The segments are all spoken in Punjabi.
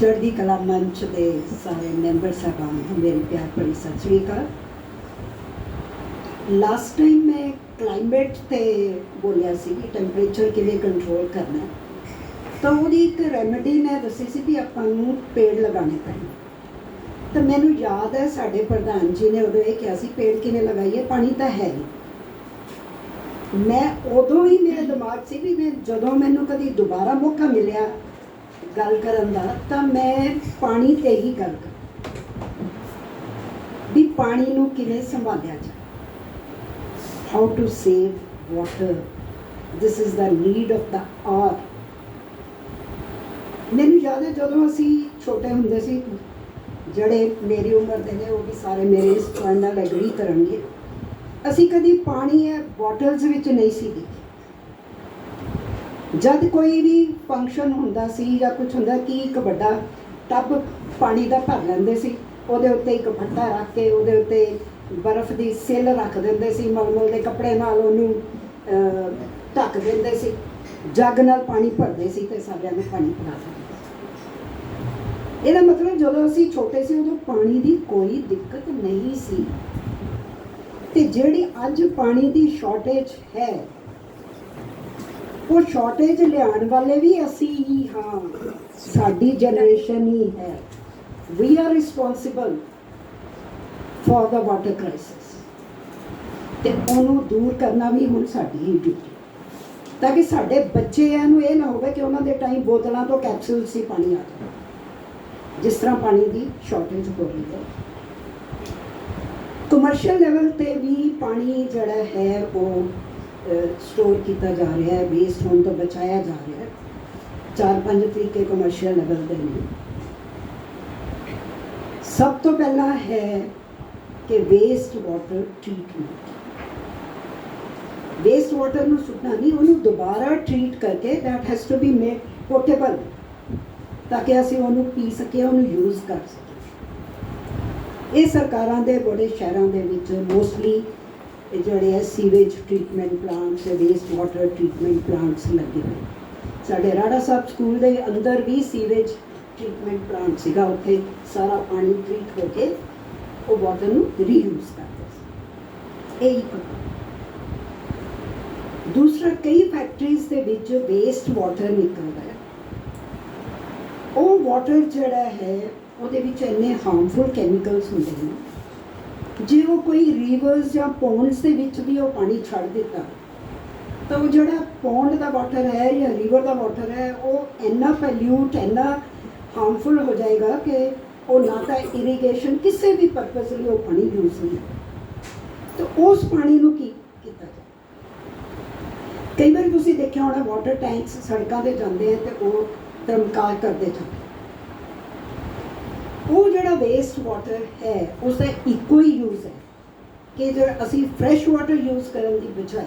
ਚੜ੍ਹਦੀ ਕਲਾ ਮੰਚ ਦੇ ਸਾਰੇ ਮੈਂਬਰ ਸਾਹਿਬਾਨ ਨੂੰ ਮੇਰੀ ਪਿਆਰ ਭਰੀ ਸਤਿ ਸ੍ਰੀ ਅਕਾਲ। ਲਾਸਟ ਟਾਈਮ ਮੈਂ ਕਲਾਈਮੇਟ ਤੇ ਬੋਲਿਆ ਸੀ ਕਿ ਟੈਂਪਰੇਚਰ ਕਿਵੇਂ ਕੰਟਰੋਲ ਕਰਨਾ ਤਾਂ ਉਹਦੀ ਇੱਕ ਰੈਮੇਡੀ ਮੈਂ ਦੱਸੀ ਸੀ ਵੀ ਆਪਾਂ ਨੂੰ ਪੇੜ ਲਗਾਉਣੇ ਪੈਣੇ ਤਾਂ ਮੈਨੂੰ ਯਾਦ ਹੈ ਸਾਡੇ ਪ੍ਰਧਾਨ ਜੀ ਨੇ ਉਦੋਂ ਇਹ ਕਿਹਾ ਸੀ, ਪੇੜ ਕਿਵੇਂ ਲਗਾਈਏ, ਪਾਣੀ ਤਾਂ ਹੈ ਨਹੀਂ। ਮੈਂ ਉਦੋਂ ਹੀ ਮੇਰੇ ਦਿਮਾਗ 'ਚ ਸੀ ਵੀ ਮੈਂ ਜਦੋਂ ਮੈਨੂੰ ਕਦੀ ਦੁਬਾਰਾ ਮੌਕਾ ਮਿਲਿਆ ਗੱਲ ਕਰਨ ਦਾ, ਤਾਂ ਮੈਂ ਪਾਣੀ ਤੇ ਹੀ ਗੱਲ ਕਰਾਂ। ਵੀ ਪਾਣੀ ਨੂੰ ਕਿਵੇਂ ਸੰਭਾਲਿਆ ਜਾਵੇ how to save water this is the need of the hour ਮੈਨੂੰ ਯਾਦ ਹੈ ਜਦੋਂ ਅਸੀਂ ਛੋਟੇ ਹੁੰਦੇ ਸੀ, ਜਿਹੜੇ ਮੇਰੀ ਉਮਰ ਦੇ ਨੇ, ਉਹ ਵੀ ਸਾਰੇ ਮੇਰੇ ਇਸ ਪੁਆਇੰਟ ਨਾਲ ਐਗਰੀ ਕਰਨਗੇ। ਅਸੀਂ ਕਦੀ ਪਾਣੀ ਹੈ ਬੋਟਲਸ ਵਿੱਚ ਨਹੀਂ ਸੀ ਦੇਖਿਆ ਜਦ ਕੋਈ ਵੀ ਫੰਕਸ਼ਨ ਹੁੰਦਾ ਸੀ ਜਾਂ ਕੁਝ ਹੁੰਦਾ, ਕਿ ਇੱਕ ਵੱਡਾ ਟੱਬ ਪਾਣੀ ਦਾ ਭਰ ਲੈਂਦੇ ਸੀ, ਉਹਦੇ ਉੱਤੇ ਇੱਕ ਫੱਟਾ ਰੱਖ ਕੇ, ਉਹਦੇ ਉੱਤੇ ਬਰਫ਼ ਦੀ ਸਿੱਲ ਰੱਖ ਦਿੰਦੇ ਸੀ, ਮਲਮਲ ਦੇ ਕੱਪੜੇ ਨਾਲ ਉਹਨੂੰ ਢੱਕ ਦਿੰਦੇ ਸੀ। ਜੱਗ ਨਾਲ ਪਾਣੀ ਭਰਦੇ ਸੀ ਤੇ ਸਾਰਿਆਂ ਨੂੰ ਪਾਣੀ ਪਿਲਾ ਦਿੰਦੇ ਸੀ। ਇਹਦਾ ਮਤਲਬ ਜਦੋਂ ਅਸੀਂ ਛੋਟੇ ਸੀ, ਉਦੋਂ ਪਾਣੀ ਦੀ ਕੋਈ ਦਿੱਕਤ ਨਹੀਂ ਸੀ। ਤੇ ਜਿਹੜੀ ਅੱਜ ਪਾਣੀ ਦੀ ਸ਼ਾਰਟੇਜ ਹੈ ਉਹ ਸ਼ਾਰਟੇਜ ਲਿਆਉਣ ਵਾਲੇ ਵੀ ਅਸੀਂ ਹੀ ਹਾਂ। ਸਾਡੀ ਜਨਰੇਸ਼ਨ ਹੀ ਹੈ। We are responsible for the water crisis ਤੇ ਉਹਨੂੰ ਦੂਰ ਕਰਨਾ ਵੀ ਹੁਣ ਸਾਡੀ ਹੀ ਡਿਊਟੀ ਤਾਂ ਕਿ ਸਾਡੇ ਬੱਚਿਆਂ ਨੂੰ ਇਹ ਨਾ ਹੋਵੇ ਕਿ ਉਹਨਾਂ ਦੇ ਟਾਈਮ ਬੋਤਲਾਂ ਤੋਂ ਕੈਪਸੂਲ ਸੀ ਪਾਣੀ ਆ ਜਾਵੇ ਜਿਸ ਤਰ੍ਹਾਂ ਪਾਣੀ ਦੀ ਸ਼ਾਰਟੇਜ ਹੋ ਰਹੀ ਹੈ। ਕਮਰਸ਼ੀਅਲ ਲੈਵਲ ਤੇ ਵੀ ਪਾਣੀ ਜਿਹੜਾ ਹੈ, ਉਹ ਸਟੋਰ ਕੀਤਾ ਜਾ ਰਿਹਾ ਹੈ ਵੇਸਟ ਹੋਣ ਤੋਂ ਬਚਾਇਆ ਜਾ ਰਿਹਾ ਹੈ। ਚਾਰ ਪੰਜ ਤਰੀਕੇ ਕਮਰਸ਼ੀਅਲ ਲੈਵਲ ਦੇ ਨੇ। ਸਭ ਤੋਂ ਪਹਿਲਾਂ ਹੈ ਕਿ waste water treatment waste water ਨੂੰ ਸੁੱਟਣਾ ਨਹੀਂ, ਉਹਨੂੰ ਦੁਬਾਰਾ ਟ੍ਰੀਟ ਕਰਕੇ that has to be made portable ਤਾਂ ਕਿ ਅਸੀਂ ਉਹਨੂੰ ਪੀ ਸਕੀਏ, ਉਹਨੂੰ ਯੂਜ਼ ਕਰ ਸਕੀਏ। ਇਹ ਸਰਕਾਰਾਂ ਦੇ, ਬੜੇ ਸ਼ਹਿਰਾਂ ਦੇ ਵਿੱਚ ਮੋਸਟਲੀ ਇਹ ਜਿਹੜੇ ਹੈ sewage treatment plants waste water treatment plants ਲੱਗੇ ਹੋਏ। ਸਾਡੇ ਰਾੜਾ ਸਾਹਿਬ ਸਕੂਲ ਦੇ ਅੰਦਰ ਵੀ ਸੀਵੇਜ ਟ੍ਰੀਟਮੈਂਟ ਪਲਾਂਟ ਸੀਗਾ ਉੱਥੇ। ਸਾਰਾ ਪਾਣੀ ਟ੍ਰੀਟ ਹੋ ਕੇ ਉਹ ਵਾਟਰ ਨੂੰ ਰੀਯੂਜ਼ ਕਰਦੇ ਸੀ। ਇਹ ਇੱਕ ਦੂਸਰਾ, ਕਈ ਫੈਕਟਰੀਜ਼ ਦੇ ਵਿੱਚ ਵੇਸਟ ਵਾਟਰ ਨਿਕਲਦਾ ਹੈ। ਉਹ ਵਾਟਰ ਜਿਹੜਾ ਹੈ, ਉਹਦੇ ਵਿੱਚ ਇੰਨੇ ਹਾਰਮਫੁਲ ਕੈਮੀਕਲਸ ਹੁੰਦੇ ਨੇ। ਜੇ ਉਹ ਕੋਈ ਰੀਵਰਸ ਜਾਂ ਪੌਂਡਸ ਦੇ ਵਿੱਚ ਵੀ ਉਹ ਪਾਣੀ ਛੱਡ ਦਿੱਤਾ, ਤਾਂ ਉਹ ਜਿਹੜਾ ਪੌਂਡ ਦਾ ਵਾਟਰ ਹੈ ਜਾਂ ਰਿਵਰ ਦਾ ਵਾਟਰ ਹੈ, ਉਹ ਇੰਨਾ ਪੈਲਿਊਟ ਇੰਨਾ ਹਾਰਮਫੁਲ ਹੋ ਜਾਏਗਾ ਕਿ ਉਹ ਨਾ ਤਾਂ ਇਰੀਗੇਸ਼ਨ ਕਿਸੇ ਵੀ ਪਰਪਸ ਲਈ ਉਹ ਪਾਣੀ ਯੂਜ਼ ਨਹੀਂ ਤਾਂ ਉਸ ਪਾਣੀ ਨੂੰ ਕੀ ਕੀਤਾ ਜਾਵੇ? ਕਈ ਵਾਰ ਤੁਸੀਂ ਦੇਖਿਆ ਹੋਣਾ ਵਾਟਰ ਟੈਂਕਸ ਸੜਕਾਂ ਤੇ ਜਾਂਦੇ ਆ ਤੇ ਉਹ ਧਰਮਕਾਰ ਕਰਦੇ ਜਾਂਦੇ ਉਹ ਜਿਹੜਾ ਵੇਸਟ ਵਾਟਰ ਹੈ ਉਸ ਦਾ ਇੱਕੋ ਹੀ। ਯੂਜ਼ ਹੈ ਕਿ ਜੇ ਅਸੀਂ ਫਰੈਸ਼ ਵਾਟਰ ਯੂਜ਼ ਕਰਨ ਦੀ ਬਜਾਏ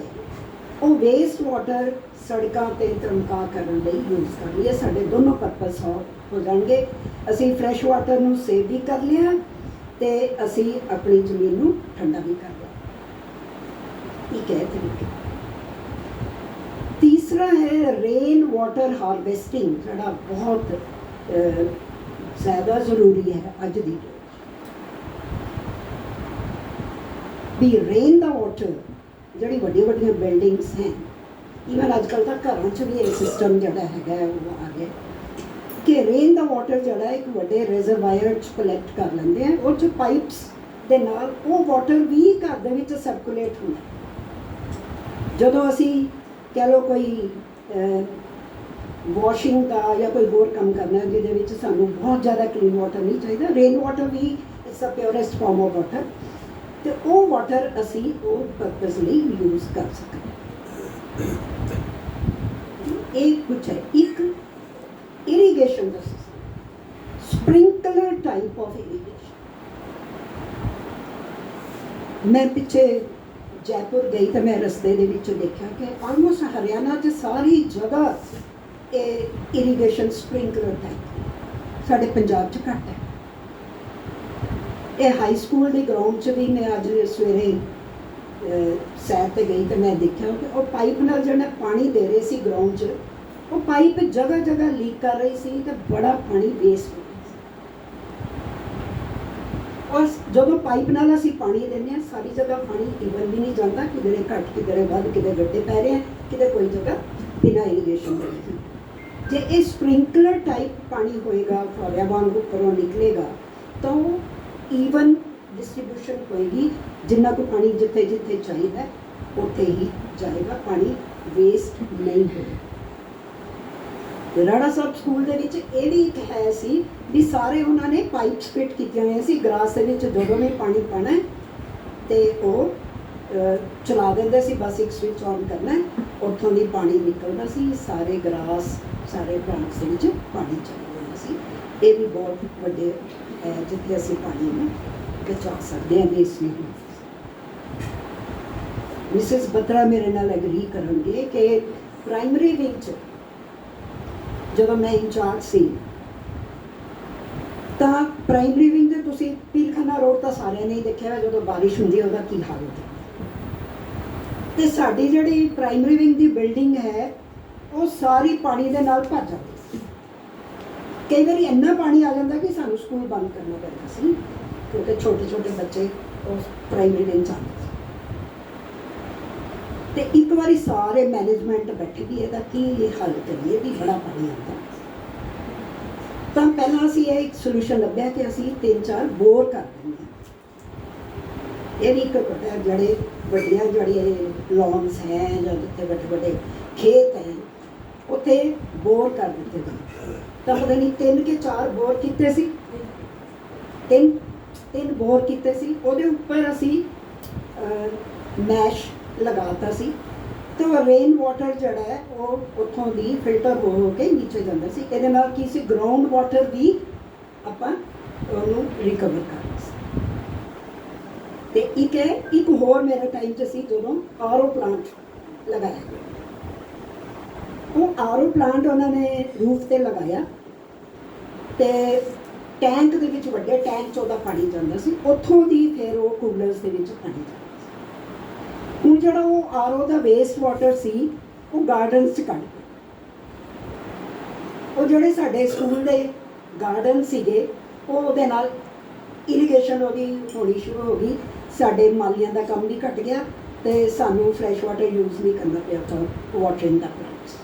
ਉਹ ਵੇਸਟ ਵਾਟਰ ਸੜਕਾਂ ਤੇ ਧਰਮਕਾਰ ਕਰਨ ਲਈ ਯੂਜ਼ ਕਰ ਲਈਏ। ਸਾਡੇ ਦੋਨੋਂ ਪਰਪਸ ਹੋ ਹੋ ਜਾਣਗੇ। ਅਸੀਂ ਫਰੈਸ਼ ਵਾਟਰ ਨੂੰ ਸੇਵ ਵੀ ਕਰ ਲਿਆ ਤੇ ਅਸੀਂ ਆਪਣੀ ਜ਼ਮੀਨ ਨੂੰ ਠੰਡਾ ਵੀ ਕਰ ਲਿਆ। ਇਹ ਹੈ ਤਰੀਕਾ। ਤੀਸਰਾ ਹੈ ਰੇਨ ਵਾਟਰ ਹਾਰਵੈਸਟਿੰਗ ਜਿਹੜਾ ਬਹੁਤ ਜ਼ਿਆਦਾ ਜ਼ਰੂਰੀ ਹੈ ਅੱਜ ਦੀ ਡੇਟ। ਵੀ ਰੇਨ ਦਾ ਵਾਟਰ ਜਿਹੜੀ ਵੱਡੀਆਂ ਵੱਡੀਆਂ ਬਿਲਡਿੰਗਸ ਹੈ ਇਵਨ ਅੱਜ ਕੱਲ੍ਹ ਤਾਂ ਘਰਾਂ 'ਚ ਵੀ ਇਹ ਸਿਸਟਮ ਜਿਹੜਾ ਹੈਗਾ ਉਹ ਆ ਗਿਆ ਕਿ ਰੇਨ ਦਾ ਵਾਟਰ ਜਿਹੜਾ ਇੱਕ ਵੱਡੇ ਰਿਜ਼ਰਵਾਇਰ 'ਚ ਕਲੈਕਟ ਕਰ ਲੈਂਦੇ ਆ, ਉਹ 'ਚ ਪਾਈਪਸ ਦੇ ਨਾਲ ਉਹ ਵਾਟਰ ਵੀ ਘਰ ਦੇ ਵਿੱਚ ਸਰਕੂਲੇਟ ਹੁੰਦਾ ਜਦੋਂ ਅਸੀਂ ਕਹਿ ਲਓ ਕੋਈ ਵਾਸ਼ਿੰਗ ਦਾ ਜਾਂ ਕੋਈ ਹੋਰ ਕੰਮ ਕਰਨਾ ਹੈ ਜਿਹਦੇ ਵਿੱਚ ਸਾਨੂੰ ਬਹੁਤ ਜ਼ਿਆਦਾ ਕਲੀਨ ਵਾਟਰ ਨਹੀਂ ਚਾਹੀਦਾ। Rain water we it's a purest form of water ਤੇ ਉਹ ਵਾਟਰ ਅਸੀਂ ਉਹ ਪਰਪਸ ਲਈ ਯੂਜ਼ ਕਰ ਸਕਦੇ ਹਾਂ। ਇਹ ਕੁਝ ਹੈ। ਇੱਕ irrigation the system sprinkler type of irrigation ਮੈਂ ਪਿੱਛੇ ਜੈਪੁਰ ਗਈ ਤਾਂ ਮੈਂ ਰਸਤੇ ਦੇ ਵਿੱਚ ਦੇਖਿਆ ਕਿ ਆਲਮੋਸਟ ਹਰਿਆਣਾ 'ਚ ਸਾਰੀ ਜਗ੍ਹਾ ਇਹ ਇਰੀਗੇਸ਼ਨ ਸਪ੍ਰਿੰਕਲਰ ਟਾਈਪ ਸਾਡੇ ਪੰਜਾਬ 'ਚ ਘੱਟ ਹੈ। ਇਹ ਹਾਈ ਸਕੂਲ ਦੇ ਗਰਾਊਂਡ 'ਚ ਵੀ ਮੈਂ ਅੱਜ ਸਵੇਰੇ ਸੈਰ ਤੇ ਗਈ ਤੇ ਮੈਂ ਦੇਖਿਆ ਕਿ ਉਹ ਪਾਈਪ ਨਾਲ ਜਿਹੜਾ ਪਾਣੀ ਦੇ ਰਹੇ ਸੀ ਗਰਾਊਂਡ 'ਚ, ਉਹ ਪਾਈਪ ਜਗ੍ਹਾ ਜਗ੍ਹਾ ਲੀਕ ਕਰ ਰਹੀ ਸੀ ਤੇ ਬੜਾ ਪਾਣੀ ਵੇਸਟ ਹੋ ਰਿਹਾ ਸੀ। ਔਰ ਜਦੋਂ ਪਾਈਪ ਨਾਲ ਅਸੀਂ ਪਾਣੀ ਦਿੰਦੇ ਹਾਂ, ਸਾਰੀ ਜਗ੍ਹਾ ਪਾਣੀ ਇਵਨ ਵੀ ਨਹੀਂ ਜਾਂਦਾ, ਕਿਧਰੇ ਘੱਟ, ਕਿਧਰੇ ਵੱਧ ਕਿਧਰੇ ਗੱਡੇ ਪੈ ਰਹੇ ਆ, ਕਿਤੇ ਕੋਈ ਜਗ੍ਹਾ ਬਿਨਾਂ ਇਰੀਗੇਸ਼ਨ ਦੇ। ਹੈ। ਜੇ ਇਹ ਸਪ੍ਰਿੰਕਲਰ ਟਾਈਪ ਪਾਣੀ ਹੋਏਗਾ ਫੁਆਰਿਆਂ ਵਾਂਗ ਉੱਪਰੋਂ ਨਿਕਲੇਗਾ, ਤਾਂ ਉਹ ਈਵਨ ਡਿਸਟ੍ਰੀਬਿਊਸ਼ਨ ਹੋਏਗੀ। ਜਿੰਨਾ ਕੁ ਪਾਣੀ ਜਿੱਥੇ ਜਿੱਥੇ ਚਾਹੀਦਾ, ਉੱਥੇ ਹੀ ਜਾਏਗਾ। ਪਾਣੀ ਵੇਸਟ ਨਹੀਂ ਹੋਏਗਾ। ਰਾਣਾ ਸਾਹਿਬ ਸਕੂਲ ਦੇ ਵਿੱਚ ਇਹ ਵੀ ਇੱਕ ਹੈ ਸੀ ਵੀ ਸਾਰੇ ਉਹਨਾਂ ਨੇ ਪਾਈਪਸ ਫਿੱਟ ਕੀਤੀਆਂ ਹੋਈਆਂ ਸੀ। ਗਰਾਸ ਦੇ ਵਿੱਚ ਜਦੋਂ ਵੀ ਪਾਣੀ ਪਾਣਾ ਹੈ, ਤੇ ਉਹ ਚਲਾ ਦਿੰਦੇ ਸੀ। ਬਸ ਇੱਕ ਸਵਿਚ ਔਨ ਕਰਨਾ ਉੱਥੋਂ ਦੀ ਪਾਣੀ ਨਿਕਲਦਾ ਸੀ ਸਾਰੇ ਗਰਾਸ ਸਾਰੇ ਪਲਾਂਟਸ ਦੇ ਵਿੱਚ ਪਾਣੀ ਚਲਾ ਜਾਂਦਾ ਸੀ। ਇਹ ਵੀ ਬਹੁਤ ਵੱਡੇ ਹੈ ਜਿੱਥੇ ਅਸੀਂ ਪਾਣੀ ਨੂੰ ਬਚਾ ਸਕਦੇ ਹਾਂ ਵੇਸਟ ਨਹੀਂ ਹੋਣ ਮਿਸਿਸ ਬਤਰਾ ਮੇਰੇ ਨਾਲ ਐਗਰੀ ਕਰਨਗੇ ਕਿ ਪ੍ਰਾਇਮਰੀ ਵਿੱਚ ਜਦੋਂ ਮੈਂ ਇੰਚਾਰਜ ਸੀ ਤਾਂ ਪ੍ਰਾਇਮਰੀ ਵਿੰਗ 'ਤੇ ਤੁਸੀਂ ਪੀਲਖਾਨਾ ਰੋਡ ਤਾਂ ਸਾਰਿਆਂ ਨੇ ਹੀ ਦੇਖਿਆ ਹੋਇਆ, ਜਦੋਂ ਬਾਰਿਸ਼ ਹੁੰਦੀ ਹੈ ਉਹਦਾ ਕੀ ਹਾਲ ਹੁੰਦਾ? ਤੇ ਸਾਡੀ ਜਿਹੜੀ ਪ੍ਰਾਇਮਰੀ ਵਿੰਗ ਦੀ ਬਿਲਡਿੰਗ ਹੈ, ਉਹ ਸਾਰੀ ਪਾਣੀ ਦੇ ਨਾਲ ਭਰ ਜਾਂਦੀ ਸੀ। ਕਈ ਵਾਰੀ ਇੰਨਾ ਪਾਣੀ ਆ ਜਾਂਦਾ ਕਿ ਸਾਨੂੰ ਸਕੂਲ ਬੰਦ ਕਰਨਾ ਪੈਂਦਾ ਸੀ, ਕਿਉਂਕਿ ਛੋਟੇ ਛੋਟੇ ਬੱਚੇ ਉਸ ਪ੍ਰਾਇਮਰੀ ਵਿੰਗ ਚ ਸੀ। ਤੇ ਇੱਕ ਵਾਰੀ ਸਾਰੇ ਮੈਨੇਜਮੈਂਟ ਬੈਠੇ ਵੀ ਇਹਦਾ ਕੀ ਹੱਲ ਕਰੀਏ ਵੀ ਬੜਾ ਪਾਣੀ ਆਉਂਦਾ। ਤਾਂ ਪਹਿਲਾਂ ਅਸੀਂ ਇਹ ਇੱਕ ਸੋਲੂਸ਼ਨ ਲੱਭਿਆ ਕਿ ਅਸੀਂ ਤਿੰਨ ਚਾਰ ਬੋਰ ਕਰ ਦਿੰਦੇ ਹਾਂ। ਇਹ ਵੀ ਇੱਕ ਜਿਹੜੇ ਵੱਡੀਆਂ ਜਿਹੜੀਆਂ ਲੌਨਸ ਹੈ ਜਾਂ ਜਿੱਥੇ ਵੱਡੇ ਵੱਡੇ ਖੇਤ ਹੈ, ਉੱਥੇ ਬੋਰ ਕਰ ਦਿੱਤੇ ਗਏ। ਤਾਂ ਪਤਾ ਨਹੀਂ ਤਿੰਨ ਕੇ ਚਾਰ ਬੋਰ ਕੀਤੇ ਸੀ? ਤਿੰਨ ਤਿੰਨ ਬੋਰ ਕੀਤੇ ਸੀ। ਉਹਦੇ ਉੱਪਰ ਅਸੀਂ ਮੈਸ਼ ਲਗਾਤਾ ਸੀ। ਤੇ ਉਹ ਰੇਨ ਵਾਟਰ ਜਿਹੜਾ ਹੈ, ਉਹ ਉੱਥੋਂ ਦੀ ਫਿਲਟਰ ਹੋ ਹੋ ਕੇ ਨੀਚੇ ਜਾਂਦਾ ਸੀ। ਇਹਦੇ ਨਾਲ ਕੀ ਸੀ? ਗਰਾਊਂਡ ਵਾਟਰ ਵੀ ਆਪਾਂ ਉਹਨੂੰ ਰਿਕਵਰ ਕਰ ਤੇ ਇੱਕ ਇੱਕ ਹੋਰ ਮੇਰੇ ਟਾਈਮ 'ਚ ਸੀ ਜਦੋਂ ਆਰਓ ਪਲਾਂਟ ਲਗਾਇਆ ਗਿਆ। ਉਹ ਆਰਓ ਪਲਾਂਟ ਉਹਨਾਂ ਨੇ ਰੂਫ ਤੇ ਲਗਾਇਆ ਤੇ ਟੈਂਕ ਦੇ ਵਿੱਚ ਵੱਡੇ ਟੈਂਕ 'ਚ ਉਹਦਾ ਪਾਣੀ ਜਾਂਦਾ ਸੀ ਉੱਥੋਂ ਦੀ ਫਿਰ ਉਹ ਕੂਲਰਸ ਦੇ ਵਿੱਚ ਪਾਣੀ ਜਾਂਦਾ ਸੀ ਹੁਣ ਜਿਹੜਾ ਉਹ ਆਰਓ ਦਾ ਵੇਸਟ ਵਾਟਰ ਸੀ, ਉਹ ਗਾਰਡਨਸ 'ਚ ਕੱਢ ਦਿੱਤਾ। ਉਹ ਜਿਹੜੇ ਸਾਡੇ ਸਕੂਲ ਦੇ ਗਾਰਡਨ ਸੀਗੇ, ਉਹ ਉਹਦੇ ਨਾਲ ਇਰੀਗੇਸ਼ਨ ਉਹਦੀ ਹੋਣੀ ਸ਼ੁਰੂ ਹੋ ਗਈ ਸਾਡੇ ਮਾਲੀਆਂ ਦਾ ਕੰਮ ਵੀ ਘਟ ਗਿਆ ਤੇ ਸਾਨੂੰ ਫਰੈਸ਼ ਵਾਟਰ ਯੂਜ਼ ਨਹੀਂ ਕਰਨਾ ਪਿਆ for watering the plants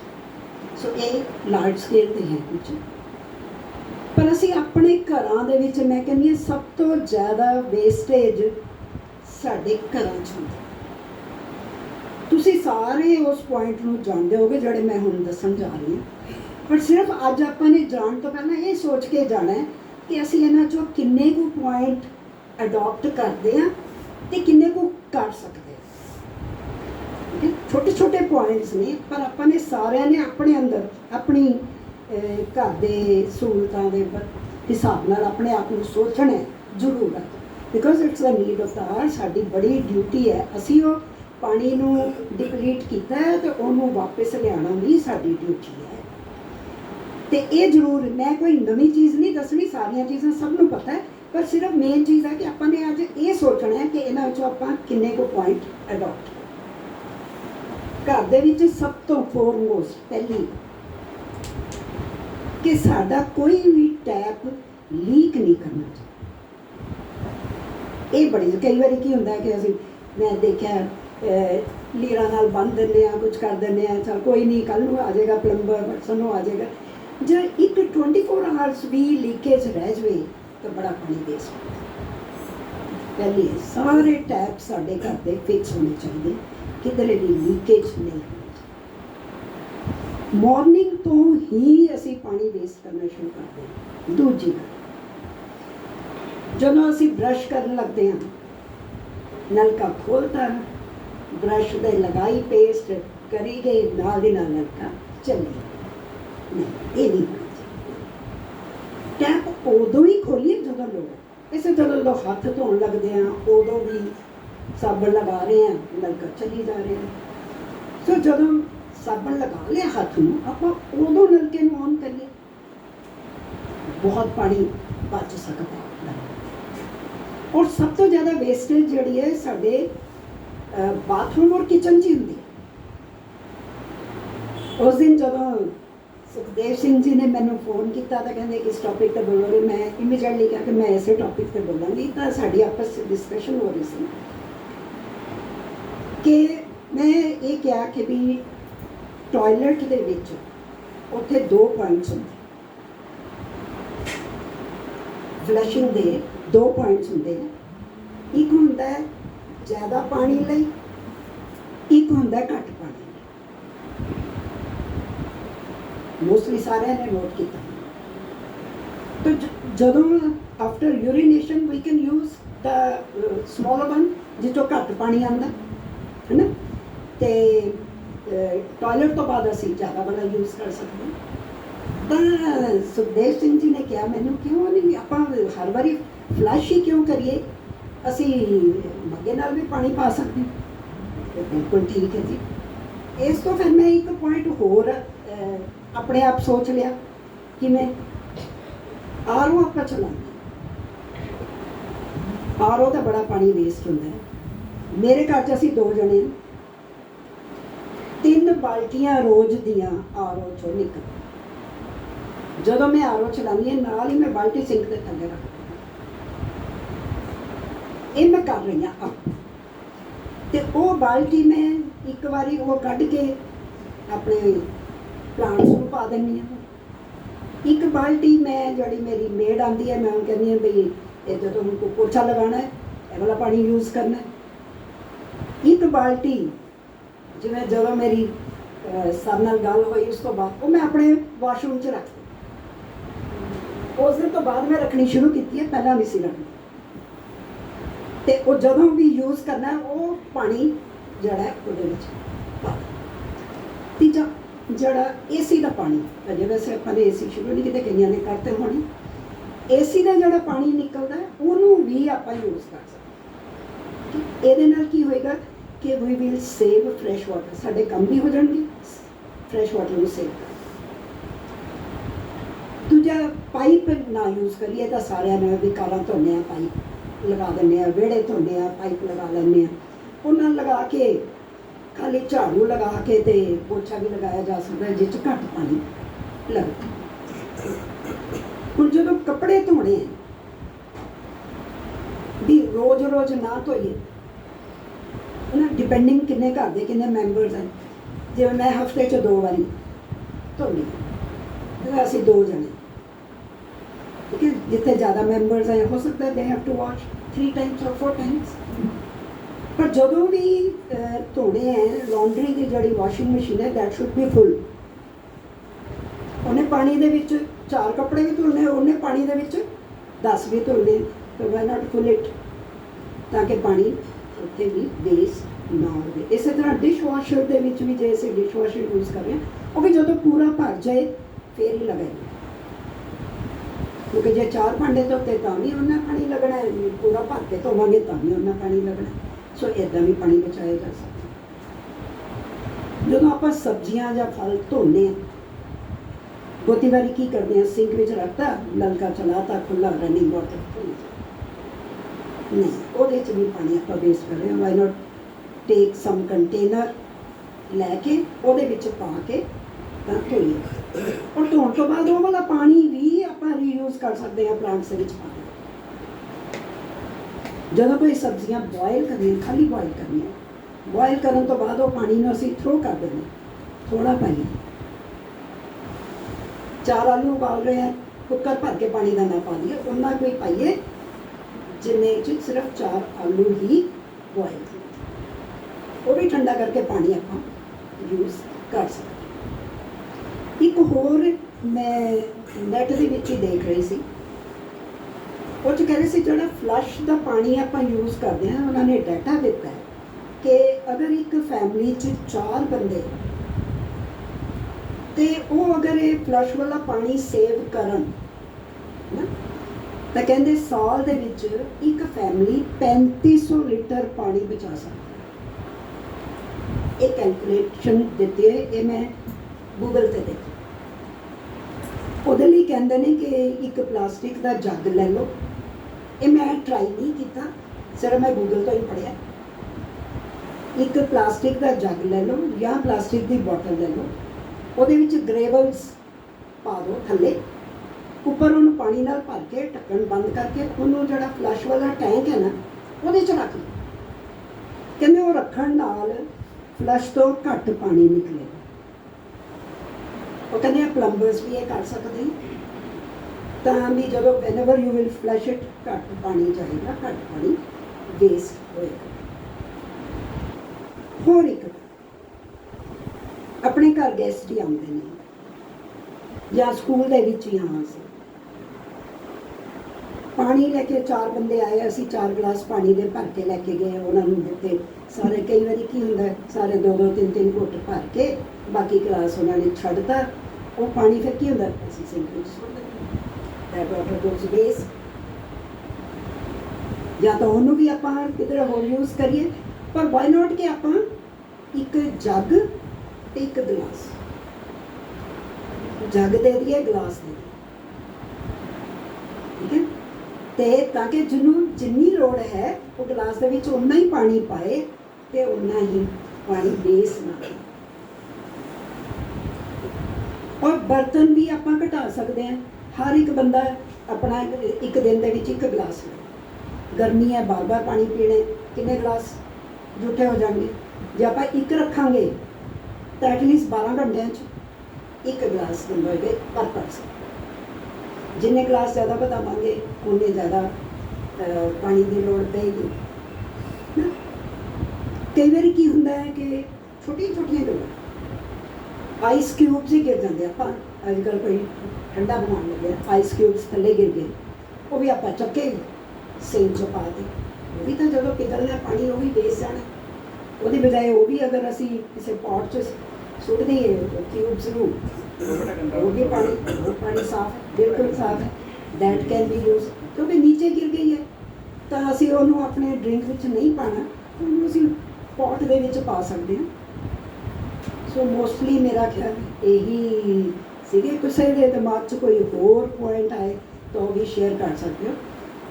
so ਇਹ ਲਾਰਜ ਸਕੇਲ ਤੇ ਹੈ ਕੁਝ ਪਰ ਅਸੀਂ ਆਪਣੇ ਘਰਾਂ ਦੇ ਵਿੱਚ ਮੈਂ ਕਹਿੰਦੀ ਹਾਂ ਸਭ ਤੋਂ ਜ਼ਿਆਦਾ ਵੇਸਟੇਜ ਸਾਡੇ ਘਰਾਂ 'ਚ ਹੁੰਦੀ। ਤੁਸੀਂ ਸਾਰੇ ਉਸ ਪੁਆਇੰਟ ਨੂੰ ਜਾਣਦੇ ਹੋਗੇ ਜਿਹੜੇ ਮੈਂ ਹੁਣ ਦੱਸਣ ਜਾ ਰਹੀ ਹਾਂ। ਪਰ ਸਿਰਫ ਅੱਜ ਆਪਾਂ ਨੇ ਜਾਣ ਤੋਂ ਪਹਿਲਾਂ ਇਹ ਸੋਚ ਕੇ ਜਾਣਾ ਹੈ ਕਿ ਅਸੀਂ ਇਹਨਾਂ ਚੋਂ ਕਿੰਨੇ ਕੁ ਪੁਆਇੰਟ ਅਡਾਪਟ ਕਰਦੇ ਹਾਂ ਤੇ ਕਿੰਨੇ ਕੁ ਕਰ ਸਕਦੇ ਹਾਂ ਛੋਟੇ ਛੋਟੇ ਪੁਆਇੰਟਸ ਨੇ, ਪਰ ਆਪਾਂ ਨੇ ਸਾਰਿਆਂ ਨੇ ਆਪਣੇ ਅੰਦਰ ਆਪਣੀ ਘਰ ਦੇ ਸਹੂਲਤਾਂ ਦੇ ਹਿਸਾਬ ਨਾਲ ਆਪਣੇ ਆਪ ਨੂੰ ਸੋਚਣਾ ਜ਼ਰੂਰ ਹੈ। Because it's a need of the hour ਸਾਡੀ ਬੜੀ ਡਿਊਟੀ ਹੈ। ਅਸੀਂ ਉਹ ਪਾਣੀ ਨੂੰ ਡਿਪਲੀਟ ਕੀਤਾ ਹੈ ਤੇ ਉਹਨੂੰ ਵਾਪਸ ਲਿਆਉਣਾ ਵੀ ਸਾਡੀ ਡਿਊਟੀ ਹੈ। ਤੇ ਇਹ ਜ਼ਰੂਰ, ਮੈਂ ਕੋਈ ਨਵੀਂ ਚੀਜ਼ ਨਹੀਂ ਦੱਸਣੀ, ਸਾਰੀਆਂ ਚੀਜ਼ਾਂ ਸਭ ਨੂੰ ਪਤਾ ਹੈ ਪਰ ਸਿਰਫ ਮੇਨ ਚੀਜ਼ ਹੈ ਕਿ ਆਪਾਂ ਨੇ ਅੱਜ ਇਹ ਸੋਚਣਾ ਹੈ ਕਿ ਇਹਨਾਂ ਵਿੱਚੋਂ ਆਪਾਂ ਕਿੰਨੇ ਕੁ ਪੁਆਇੰਟ ਅਡਾਪਟ ਘਰ ਦੇ ਵਿੱਚ ਸਭ ਤੋਂ ਫੋਰਮੋਸਟ ਪਹਿਲੀ ਕਿ ਸਾਡਾ ਕੋਈ ਵੀ ਟੈਪ ਲੀਕ ਨਹੀਂ ਕਰਨਾ ਚਾਹੀਦਾ। ਇਹ ਬੜੀ ਕਈ ਵਾਰੀ ਕੀ ਹੁੰਦਾ ਕਿ ਅਸੀਂ ਮੈਂ ਦੇਖਿਆ ਲੀਰਾਂ ਨਾਲ ਬੰਨ ਦਿੰਦੇ ਆ ਕੁਝ ਕਰ ਦਿੰਦੇ ਆ ਚਲ ਕੋਈ ਨਹੀਂ ਕੱਲ ਨੂੰ ਆ ਜਾਏਗਾ ਪਲੰਬਰ ਪਰਸਨ ਨੂੰ ਆ ਜਾਏਗਾ। ਜੇ ਇੱਕ 24 ਆਵਰਸ ਵੀ ਲੀਕੇਜ ਰਹਿ ਜਵੇ ਤਾਂ ਬੜਾ ਪਾਣੀ ਵੇਸਟ ਹੁੰਦਾ ਪਹਿਲੀ ਸਾਰੇ ਟੈਪ ਸਾਡੇ ਘਰ ਦੇ ਫਿਕਸ ਹੋਣੇ ਚਾਹੀਦੇ, ਕਿਧਰੇ ਵੀ ਲੀਕੇਜ ਨਹੀਂ ਮਾਰਨਿੰਗ ਤੋਂ ਹੀ ਅਸੀਂ ਪਾਣੀ ਵੇਸਟ ਕਰਨਾ ਸ਼ੁਰੂ ਕਰਦੇ ਹਾਂ। ਦੂਜੀ ਜਦੋਂ ਅਸੀਂ ਬ੍ਰਸ਼ ਕਰਨ ਲੱਗਦੇ ਹਾਂ, ਨਲਕਾ ਖੋਲਤਾ ਬ੍ਰਸ਼ ਦੇ ਲਗਾਈ ਪੇਸਟ ਕਰੀ ਗਈ, ਨਾਲ ਦੀ ਨਾਲ ਨਲਕਾ ਚੱਲੀ। ਨਹੀਂ, ਇਹ ਨਹੀਂ ਟੈਪ ਉਦੋਂ ਹੀ ਖੋਲੀਏ ਜਦੋਂ ਲੋੜ ਇਸੇ ਜਦੋਂ ਲੋਕ ਹੱਥ ਧੋਣ ਲੱਗਦੇ ਆ, ਉਦੋਂ ਵੀ ਸਾਬਣ ਲਗਾ ਰਹੇ ਆ ਨਲਕਾ ਚੱਲੀ ਜਾ ਰਿਹਾ ਸੋ ਜਦੋਂ ਸਾਬਣ ਲਗਾ ਲਿਆ ਹੱਥ ਨੂੰ, ਆਪਾਂ ਉਦੋਂ ਨਲਕੇ ਨੂੰ ਔਨ ਕਰੀਏ। ਬਹੁਤ ਪਾਣੀ ਬਚ ਸਕਦਾ ਔਰ ਸਭ ਤੋਂ ਜ਼ਿਆਦਾ ਵੇਸਟੇਜ ਜਿਹੜੀ ਹੈ ਸਾਡੇ ਬਾਥਰੂਮ ਔਰ ਕਿਚਨ 'ਚ ਹੀ ਹੁੰਦੀ ਹੈ। ਉਸ ਦਿਨ ਜਦੋਂ ਸੁਖਦੇਵ ਸਿੰਘ ਜੀ ਨੇ ਮੈਨੂੰ ਫੋਨ ਕੀਤਾ ਤਾਂ ਕਹਿੰਦੇ ਕਿ ਇਸ ਟੌਪਿਕ ਤੇ ਬੋਲੋਗੇ ਮੈਂ ਇਮੀਡੀਏਟਲੀ ਕਿਹਾ ਕਿ ਮੈਂ ਇਸੇ ਟੌਪਿਕ ਤੇ ਬੋਲਾਂਗੀ, ਤਾਂ ਸਾਡੀ ਆਪਸ ਵਿੱਚ ਡਿਸਕਸ਼ਨ ਹੋ ਰਹੀ ਸੀ। ਕਿ ਮੈਂ ਇਹ ਕਿਹਾ ਕਿ ਵੀ ਟਾਇਲਟ ਦੇ ਵਿੱਚ ਉੱਥੇ ਦੋ ਪੁਆਇੰਟਸ ਹੁੰਦੇ। ਫਲੈਸ਼ਿੰਗ ਦੇ ਦੋ ਪੁਆਇੰਟਸ ਹੁੰਦੇ ਨੇ। ਇੱਕ ਹੁੰਦਾ ਜ਼ਿਆਦਾ ਪਾਣੀ ਲਈ, ਇੱਕ ਹੁੰਦਾ ਘੱਟ ਪਾਣੀ ਲਈ ਮੋਸਟਲੀ ਸਾਰਿਆਂ ਨੇ ਨੋਟ ਕੀਤਾ ਤਾਂ ਜਦੋਂ after urination we can use the smaller one ਜਿੱਥੋਂ ਘੱਟ ਪਾਣੀ ਆਉਂਦਾ ਹੈ ਨਾ ਤੇ ਟਾਇਲਟ ਤੋਂ ਬਾਅਦ ਅਸੀਂ ਜ਼ਿਆਦਾ ਵਾਲਾ ਯੂਜ਼ ਕਰ ਸਕਦੇ ਤਾਂ ਸੁਖਦੇਵ ਸਿੰਘ ਜੀ ਨੇ ਕਿਹਾ ਮੈਨੂੰ ਕਿਉਂ ਨਹੀਂ ਆਪਾਂ ਹਰ ਵਾਰੀ ਫਲਸ਼ ਹੀ ਕਿਉਂ ਕਰੀਏ ਅਸੀਂ ਮੱਗੇ ਨਾਲ ਵੀ ਪਾਣੀ ਪਾ ਸਕਦੇ ਬਿਲਕੁਲ ਠੀਕ ਹੈ ਜੀ ਇਸ ਤੋਂ ਫਿਰ ਮੈਂ ਇੱਕ ਪੁਆਇੰਟ ਹੋਰ ਆਪਣੇ ਆਪ ਸੋਚ ਲਿਆ ਕਿ ਮੈਂ ਆਰਓ ਆਪਾਂ ਚਲਾਉਂਦੇ ਆਰਓ ਦਾ ਬੜਾ ਪਾਣੀ ਵੇਸਟ ਹੁੰਦਾ ਹੈ। ਮੇਰੇ ਘਰ 'ਚ ਅਸੀਂ ਦੋ ਜਣੇ ਤਿੰਨ ਬਾਲਟੀਆਂ ਰੋਜ਼ ਦੀਆਂ ਆਰਓ ਚੋਂ ਨਿਕਲ ਜਦੋਂ ਮੈਂ ਆਰਓ ਚਲਾਉਂਦੀ ਹਾਂ, ਨਾਲ ਹੀ ਮੈਂ ਬਾਲਟੀ ਸਿੰਕ ਦੇ ਥੱਲੇ ਰੱਖ ਇਹ ਮੈਂ ਕਰ ਰਹੀ ਹਾਂ ਆਪ। ਤੇ ਉਹ ਬਾਲਟੀ ਮੈਂ ਇੱਕ ਵਾਰੀ ਉਹ ਕੱਢ ਕੇ ਆਪਣੇ ਪਲਾਂਟਸ ਨੂੰ ਪਾ ਦਿੰਦੀ ਹਾਂ। ਇੱਕ ਬਾਲਟੀ ਮੈਂ ਜਿਹੜੀ ਮੇਰੀ ਮੇਡ ਆਂਦੀ ਹੈ ਮੈਂ ਉਹਨੂੰ ਕਹਿੰਦੀ ਹਾਂ ਬਈ ਇਹ ਜਦੋਂ ਹੁਣ ਕੋ ਪੋਚਾ ਲਗਾਉਣਾ ਹੈ ਇਹ ਵਾਲਾ ਪਾਣੀ ਯੂਜ਼ ਕਰਨਾ ਹੈ। ਇੱਕ ਬਾਲਟੀ ਜਿਵੇਂ ਜਦੋਂ ਮੇਰੀ ਅਹ, ਸਰ ਨਾਲ ਗੱਲ ਹੋਈ ਉਸ ਤੋਂ ਬਾਅਦ ਉਹ ਮੈਂ ਆਪਣੇ ਵਾਸ਼ਰੂਮ 'ਚ ਰੱਖ ਉਸ ਦਿਨ ਤੋਂ ਬਾਅਦ ਮੈਂ ਰੱਖਣੀ ਸ਼ੁਰੂ ਕੀਤੀ ਹੈ ਪਹਿਲਾਂ ਨਹੀਂ ਸੀ ਰੱਖਦੀ ਤੇ ਉਹ ਜਦੋਂ ਵੀ ਯੂਜ਼ ਕਰਨਾ ਉਹ ਪਾਣੀ ਜਿਹੜਾ ਉਹਦੇ ਵਿੱਚ। ਜਿਹੜਾ ਏਸੀ ਦਾ ਪਾਣੀ ਅਜੇ ਵੈਸੇ ਆਪਾਂ ਨੇ ਏਸੀ ਸ਼ੁਰੂ ਨਹੀਂ ਕਿਤੇ, ਕਈਆਂ ਨੇ ਕਰਤੇ ਹੋਣੇ। ਏਸੀ ਦਾ ਜਿਹੜਾ ਪਾਣੀ ਨਿਕਲਦਾ, ਉਹਨੂੰ ਵੀ ਆਪਾਂ ਯੂਜ਼ ਕਰ ਸਕਦੇ ਇਹਦੇ ਨਾਲ ਕੀ ਹੋਏਗਾ ਕਿ we will save fresh water ਸਾਡੇ ਕੰਮ ਵੀ ਹੋ ਜਾਣਗੇ ਫਰੈਸ਼ ਵਾਟਰ ਨੂੰ ਸੇਵ ਕਰ ਦੂਜਾ ਪਾਈਪ ਨਾ ਯੂਜ਼ ਕਰੀਏ ਤਾਂ ਸਾਰਿਆਂ ਨੇ ਵੀ ਕਾਰਾਂ ਧੋਨੇ ਆ ਪਾਈਪ ਲਗਾ ਦਿੰਦੇ ਆ, ਵਿਹੜੇ ਧੋਨੇ ਆ ਪਾਈਪ ਲਗਾ ਲੈਂਦੇ ਆ। ਉਹਨਾਂ ਲਗਾ ਕੇ ਖਾਲੀ ਝਾੜੂ ਲਗਾ ਕੇ ਤੇ ਪੋਛਾ ਵੀ ਲਗਾਇਆ ਜਾ ਸਕਦਾ ਹੈ ਜਿਸ 'ਚ ਘੱਟ ਪਾਣੀ ਲੱਗਦਾ ਹੁਣ ਜਦੋਂ ਕੱਪੜੇ ਧੋਣੇ ਆ ਵੀ ਰੋਜ਼-ਰੋਜ਼ ਨਾ ਧੋਈਏ, ਨਾ ਡਿਪੈਂਡਿੰਗ ਕਿੰਨੇ ਘਰ ਦੇ ਕਿੰਨੇ ਮੈਂਬਰਸ ਹਨ ਜਿਵੇਂ ਮੈਂ ਹਫ਼ਤੇ 'ਚ ਦੋ ਵਾਰੀ ਧੋਨੀ ਹਾਂ ਅਸੀਂ ਦੋ ਜਣੇ। ਕਿ ਜਿੱਥੇ ਜ਼ਿਆਦਾ ਮੈਂਬਰਸ ਹੈ, ਹੋ ਸਕਦਾ they have to wash 3 times or 4 times ਪਰ ਜਦੋਂ ਵੀ ਧੋਣੇ ਹੈ ਲਾਂਡਰੀ ਦੀ ਜਿਹੜੀ ਵਾਸ਼ਿੰਗ ਮਸ਼ੀਨ ਹੈ ਦੈਟ ਸ਼ੁੱਡ ਬੀ ਫੁੱਲ ਉਹਨੇ ਪਾਣੀ ਦੇ ਵਿੱਚ ਚਾਰ ਕੱਪੜੇ ਵੀ ਧੁਲਨੇ ਉਹਨੇ ਪਾਣੀ ਦੇ ਵਿੱਚ 10 ਵੀ ਧੁਲਨੇ ਤਾਂ ਵਾਈ ਨਾਟ ਫੁੱਲ ਇਟ ਤਾਂ ਕਿ ਪਾਣੀ ਉੱਥੇ ਵੀ ਵੇਸਟ ਨਾ ਹੋਵੇ। ਇਸੇ ਤਰ੍ਹਾਂ ਡਿਸ਼ ਵਾਸ਼ਰ ਦੇ ਵਿੱਚ ਵੀ ਜੇ ਅਸੀਂ ਡਿਸ਼ ਵਾਸ਼ਰ ਯੂਜ਼ ਕਰ ਰਹੇ ਹਾਂ, ਉਹ ਵੀ ਜਦੋਂ ਪੂਰਾ ਭਰ ਜਾਏ, ਫੇਰ ਹੀ ਲਗਾਈਏ। ਕਿਉਂਕਿ ਜੇ ਚਾਰ ਭਾਂਡੇ ਧੋਤੇ ਤਾਂ ਵੀ ਉਹਨਾਂ ਪਾਣੀ ਲੱਗਣਾ ਹੈ ਪੂਰਾ ਭਰ ਕੇ ਧੋਵਾਂਗੇ ਤਾਂ ਵੀ ਉਹਨਾਂ ਪਾਣੀ ਲੱਗਣਾ ਸੋ ਇਦਾਂ ਵੀ ਪਾਣੀ ਬਚਾਇਆ ਜਾ ਸਕਦਾ। ਜਦੋਂ ਆਪਾਂ ਸਬਜ਼ੀਆਂ ਜਾਂ ਫਲ ਧੋਨੇ ਆ ਬਹੁਤੀ ਵਾਰੀ ਕੀ ਕਰਦੇ ਆ? ਸਿੰਕ ਵਿੱਚ ਰੱਖਤਾ ਨਲਕਾ ਚਲਾਤਾ ਖੁੱਲਾ ਰਨਿੰਗ ਵਾਟਰ ਨਹੀਂ, ਉਹਦੇ ਚ ਵੀ ਪਾਣੀ ਆਪਾਂ ਵੇਸਟ ਕਰ ਰਹੇ ਹਾਂ। Why not take sum container ਲੈ ਕੇ ਉਹਦੇ ਵਿੱਚ ਪਾ ਕੇ ਤਾਂ ਧੋਈਏ। ਔਰ ਧੋਣ ਤੋਂ ਬਾਅਦ ਉਹ ਵਾਲਾ ਪਾਣੀ ਵੀ ਆਪਾਂ ਰੀਯੂਜ਼ ਕਰ ਸਕਦੇ ਹਾਂ ਪਲਾਂਟਸ ਦੇ ਵਿੱਚ ਪਾ ਜਦੋਂ ਕੋਈ ਸਬਜ਼ੀਆਂ ਬੋਇਲ ਕਰਨੀਆਂ ਖਾਲੀ ਬੋਇਲ ਕਰਨੀਆਂ ਬੋਇਲ ਕਰਨ ਤੋਂ ਬਾਅਦ ਉਹ ਪਾਣੀ ਨੂੰ ਅਸੀਂ ਥਰੋ ਕਰ ਦਿੰਦੇ ਹਾਂ। ਥੋੜਾ ਪਾਣੀ। ਚਾਰ ਆਲੂ ਉਬਾਲ ਰਹੇ ਹਾਂ, ਕੁੱਕਰ ਭਰ ਕੇ ਪਾਣੀ ਦਾ ਨਾ ਪਾ ਲਈਏ, ਉਹਨਾਂ ਕੋਈ ਪਾਈਏ, ਜਿੰਨੇ ਚ ਸਿਰਫ ਚਾਰ ਆਲੂ ਹੀ ਬੋਇਲ ਉਹ ਵੀ ਠੰਡਾ ਕਰਕੇ ਪਾਣੀ ਆਪਾਂ ਯੂਜ਼ ਕਰ ਸਕਦੇ ਇੱਕ ਹੋਰ ਮੈਂ ਨੈਟ ਦੇ ਵਿੱਚ ਹੀ ਦੇਖ ਰਹੀ ਸੀ। ਉਹ 'ਚ ਕਹਿੰਦੇ ਸੀ ਜਿਹੜਾ ਫਲਸ਼ ਦਾ ਪਾਣੀ ਆਪਾਂ ਯੂਜ਼ ਕਰਦੇ ਹਾਂ, ਉਹਨਾਂ ਨੇ ਡਾਟਾ ਦਿੱਤਾ ਹੈ ਕਿ ਅਗਰ ਇੱਕ ਫੈਮਿਲੀ 'ਚ ਚਾਰ ਬੰਦੇ ਤੇ ਉਹ ਅਗਰ ਇਹ ਫਲਸ਼ ਵਾਲਾ ਪਾਣੀ ਸੇਵ ਕਰਨ ਨਾ ਤਾਂ ਕਹਿੰਦੇ ਸਾਲ ਦੇ ਵਿੱਚ ਇੱਕ ਫੈਮਿਲੀ 3500 ਲੀਟਰ ਪਾਣੀ ਬਚਾ ਸਕਦੀ ਹੈ। ਇਹ ਕੈਲਕੂਲੇਸ਼ਨ ਦਿੱਤੀ ਹੈ ਇਹ ਮੈਂ ਗੂਗਲ ਤੇ ਦੇਖੀ ਉਹਦੇ ਲਈ ਕਹਿੰਦੇ ਨੇ ਕਿ ਇੱਕ ਪਲਾਸਟਿਕ ਦਾ ਜੱਗ ਲੈ ਲਓ। ਇਹ ਮੈਂ ਟਰਾਈ ਨਹੀਂ ਕੀਤਾ। ਸਿਰਫ ਮੈਂ ਗੂਗਲ ਤੋਂ ਹੀ ਪੜਿਆ ਇੱਕ ਪਲਾਸਟਿਕ ਦਾ ਜੱਗ ਲੈ ਲਓ ਜਾਂ ਪਲਾਸਟਿਕ ਦੀ ਬੋਤਲ ਲੈ ਲਓ। ਉਹਦੇ ਵਿੱਚ ਗ੍ਰੇਵਲਸ ਪਾ ਦਿਓ ਥੱਲੇ। ਉੱਪਰ ਉਹਨੂੰ ਪਾਣੀ ਨਾਲ ਭਰ ਕੇ ਢੱਕਣ ਬੰਦ ਕਰਕੇ ਉਹਨੂੰ ਜਿਹੜਾ ਫਲਸ਼ ਵਾਲਾ ਟੈਂਕ ਹੈ ਨਾ, ਉਹਦੇ 'ਚ ਰੱਖ ਦਿਓ। ਕਹਿੰਦੇ ਉਹ ਰੱਖਣ ਨਾਲ ਫਲਸ਼ ਤੋਂ ਘੱਟ ਪਾਣੀ ਨਿਕਲੇਗਾ ਉਹ ਕਹਿੰਦੇ ਪਲੰਬਰਸ ਵੀ ਇਹ ਕਰ ਸਕਦੇ ਤਾਂ ਵੀ ਜਦੋਂ whenever you will flush it ਘੱਟ ਪਾਣੀ ਚਾਹੀਦਾ, ਘੱਟ ਪਾਣੀ ਵੇਸਟ ਹੋਏਗਾ ਹੋਰ ਇੱਕ ਆਪਣੇ ਘਰ ਗੈਸਟ ਹੀ ਆਉਂਦੇ ਨੇ, ਜਾਂ ਸਕੂਲ ਦੇ ਵਿੱਚ ਹੀ ਹਾਂ ਅਸੀਂ। ਪਾਣੀ ਲੈ ਕੇ ਚਾਰ ਬੰਦੇ ਆਏ, ਅਸੀਂ ਚਾਰ ਗਲਾਸ ਪਾਣੀ ਦੇ ਭਰ ਕੇ ਲੈ ਕੇ ਗਏ, ਉਹਨਾਂ ਨੂੰ ਦਿੱਤੇ। ਸਾਰੇ ਕਈ ਵਾਰੀ ਕੀ ਹੁੰਦਾ, ਸਾਰੇ ਦੋ ਦੋ, ਤਿੰਨ ਤਿੰਨ ਘੁੱਟ ਭਰ ਕੇ, ਬਾਕੀ ਗਲਾਸ ਉਹਨਾਂ ਨੇ ਛੱਡਤਾ। ਉਹ ਪਾਣੀ ਫਿਰ ਕੀ ਹੁੰਦਾ? ਅਸੀਂ ਸਿੰਕ ਵਿੱਚ ਸੁੱਟ ਦਿੰਦੇ that ਜਾਂ ਤਾਂ ਉਹਨੂੰ ਵੀ ਆਪਾਂ ਕਿਤੇ ਹੋਰ ਯੂਜ਼ ਕਰੀਏ, ਪਰ ਵਾਈ ਨਾਟ ਕਿ ਆਪਾਂ ਇੱਕ ਜੱਗ ਤੇ ਇੱਕ ਗਲਾਸ ਜੱਗ ਦੇ ਦਈਏ ਗਲਾਸ ਦੇ ਠੀਕ ਹੈ? ਤੇ ਤਾਂ ਕਿ ਜਿਹਨੂੰ ਜਿੰਨੀ ਲੋੜ ਹੈ, ਉਹ ਗਲਾਸ ਦੇ ਵਿੱਚ ਉਨਾ ਹੀ ਪਾਣੀ ਪਾਏ ਤੇ ਉਨਾ ਹੀ ਪਾਣੀ ਬੇਸ ਨਾ ਔਰ ਬਰਤਨ ਵੀ ਆਪਾਂ ਘਟਾ ਸਕਦੇ ਹਾਂ। ਹਰ ਇੱਕ ਬੰਦਾ ਆਪਣਾ ਇੱਕ- ਇੱਕ ਦਿਨ ਦੇ ਵਿੱਚ ਇੱਕ ਗਲਾਸ ਗਰਮੀ ਹੈ, ਬਾਰ-ਬਾਰ ਪਾਣੀ ਪੀਣੇ ਕਿੰਨੇ ਗਲਾਸ ਜੂਠੇ ਹੋ ਜਾਣਗੇ? ਜੇ ਆਪਾਂ ਇੱਕ ਰੱਖਾਂਗੇ, ਤਾਂ ਐਟਲੀਸਟ 12 ਘੰਟਿਆਂ 'ਚ ਇੱਕ ਗਲਾਸ ਬੰਦੋਗੇ ਪਰ ਪਰਸਨ ਜਿੰਨੇ ਗਲਾਸ ਜ਼ਿਆਦਾ ਵਧਾਵਾਂਗੇ ਉਨੇ ਜ਼ਿਆਦਾ ਪਾਣੀ ਦੀ ਲੋੜ ਪਏਗੀ। ਕਈ ਵਾਰੀ ਕੀ ਹੁੰਦਾ ਹੈ ਕਿ ਛੋਟੀਆਂ ਛੋਟੀਆਂ ਗੱਲਾਂ ਆਈਸ ਕਿਊਬਸ ਹੀ ਗਿਰ ਜਾਂਦੇ ਆਪਾਂ। ਅੱਜ ਕੱਲ੍ਹ ਕੋਈ ਠੰਡਾ ਬਣਾਉਣ ਲੱਗਿਆ ਆਈਸ ਕਿਊਬਸ ਥੱਲੇ ਗਿਰ ਗਏ। ਉਹ ਵੀ ਆਪਾਂ ਚੱਕੇ ਸੇਮ 'ਚ ਪਾ ਦੇ ਉਹ ਵੀ ਤਾਂ ਜਦੋਂ ਪਿਘਲਣਾ ਪਾਣੀ ਉਹ ਵੀ ਵੇਸਟ ਜਾਣਾ ਉਹਦੀ ਬਜਾਏ ਉਹ ਵੀ ਅਗਰ ਅਸੀਂ ਕਿਸੇ ਪੌਟ 'ਚ ਸੁੱਟ ਦਈਏ ਕਿਊਬਸ ਨੂੰ, ਉਹ ਵੀ ਪਾਣੀ, ਉਹ ਪਾਣੀ ਸਾਫ਼, ਬਿਲਕੁਲ ਸਾਫ਼ ਹੈ। ਦੈਟ ਕੈਨ ਬੀ ਯੂਜ਼ ਕਿਉਂਕਿ ਨੀਚੇ ਗਿਰ ਗਈ ਹੈ, ਤਾਂ ਅਸੀਂ ਉਹਨੂੰ ਆਪਣੇ ਡਰਿੰਕ ਵਿੱਚ ਨਹੀਂ ਪਾਣਾ ਉਹਨੂੰ ਅਸੀਂ ਪੌਟ ਦੇ ਵਿੱਚ ਪਾ ਸਕਦੇ ਹਾਂ। ਸੋ ਮੋਸਟਲੀ ਮੇਰਾ ਖਿਆਲ ਇਹੀ ਸੀਗੇ। ਕਿਸੇ ਦੇ ਦਿਮਾਗ 'ਚ ਕੋਈ ਹੋਰ ਪੁਆਇੰਟ ਆਏ ਤਾਂ ਉਹ ਵੀ ਸ਼ੇਅਰ ਕਰ ਸਕਦੇ ਹੋ।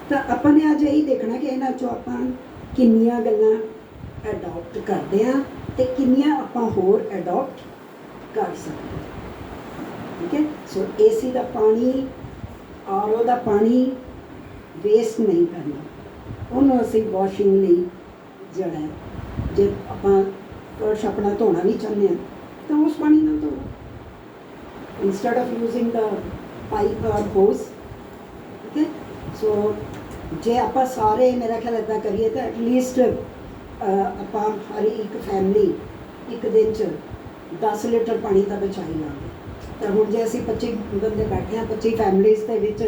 ਤਾਂ ਆਪਾਂ ਨੇ ਅੱਜ ਇਹੀ ਦੇਖਣਾ ਕਿ ਇਹਨਾਂ 'ਚੋਂ ਆਪਾਂ ਕਿੰਨੀਆਂ ਗੱਲਾਂ ਅਡਾਪਟ ਕਰਦੇ ਹਾਂ ਤੇ ਕਿੰਨੀਆਂ ਆਪਾਂ ਹੋਰ ਅਡਾਪਟ ਕਰ ਸਕਦੇ ਠੀਕ ਹੈ? ਸੋ ਏਸੀ ਦਾ ਪਾਣੀ ਆਰਓ ਦਾ ਪਾਣੀ ਵੇਸਟ ਨਹੀਂ ਕਰਨਾ। ਉਹਨੂੰ ਅਸੀਂ ਵਾਸ਼ਿੰਗ ਲਈ ਜਿਹੜਾ ਜੇ ਆਪਾਂ ਫਰਸ਼ ਆਪਣਾ ਧੋਣਾ ਵੀ ਚਾਹੁੰਦੇ ਹਾਂ, ਤਾਂ ਉਸ ਪਾਣੀ ਨਾਲ ਧੋ instead of using the pipe ਔਰ ਹੋਸ ਠੀਕ ਹੈ ਸੋ ਜੇ ਆਪਾਂ ਸਾਰੇ, ਮੇਰਾ ਖਿਆਲ ਇਦਾਂ ਕਰੀਏ ਤਾਂ ਐਟਲੀਸਟ ਆਪਾਂ ਹਰ ਇੱਕ ਫੈਮਿਲੀ ਇੱਕ ਦਿਨ ਚ 10 ਲੀਟਰ ਪਾਣੀ ਤਾਂ ਬਚਾ ਲਾਂਗੇ। ਤਾਂ ਹੁਣ ਜੇ ਅਸੀਂ 25 ਬੰਦੇ ਬੈਠੇ ਹਾਂ 25 ਫੈਮਿਲੀਜ਼ ਦੇ ਵਿੱਚ,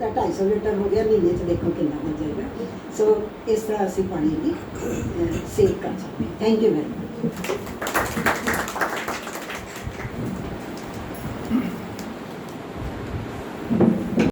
ਤਾਂ 250 ਲੀਟਰ ਹੋ ਗਿਆ, ਮਹੀਨੇ ਚ ਦੇਖੋ ਕਿੰਨਾ ਬਚ ਜਾਏਗਾ। ਸੋ ਇਸ ਤਰ੍ਹਾਂ ਅਸੀਂ ਪਾਣੀ ਦੀ ਸੇਵ ਕਰ ਸਕਦੇ ਹਾਂ। Thank you very much